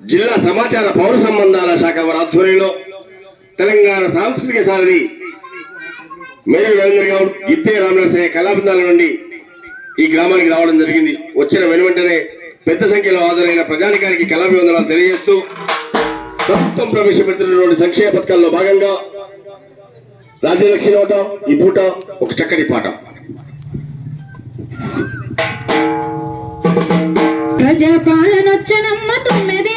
జిల్లా సమాచార పౌర సంబంధాల శాఖ వారి ఆధ్వర్యంలో తెలంగాణ సాంస్కృతిక సారథి మేయర్ రవీంద్ర గౌడ్ గిత్తే రామనరసయ్య కళాబంధాల నుండి ఈ గ్రామానికి రావడం జరిగింది. వచ్చిన వెనువెంటనే పెద్ద సంఖ్యలో హాజరైన ప్రజానికానికి కళాభివందనాలు తెలియజేస్తూ ప్రభుత్వం ప్రవేశపెడుతున్నటువంటి సంక్షేమ పథకాల్లో భాగంగా రాజ్యలక్ష్మి నోట ఈ పూట ఒక చక్కటి పాట ప్రజాపాలనొచ్చనమ్మ తొమ్మిది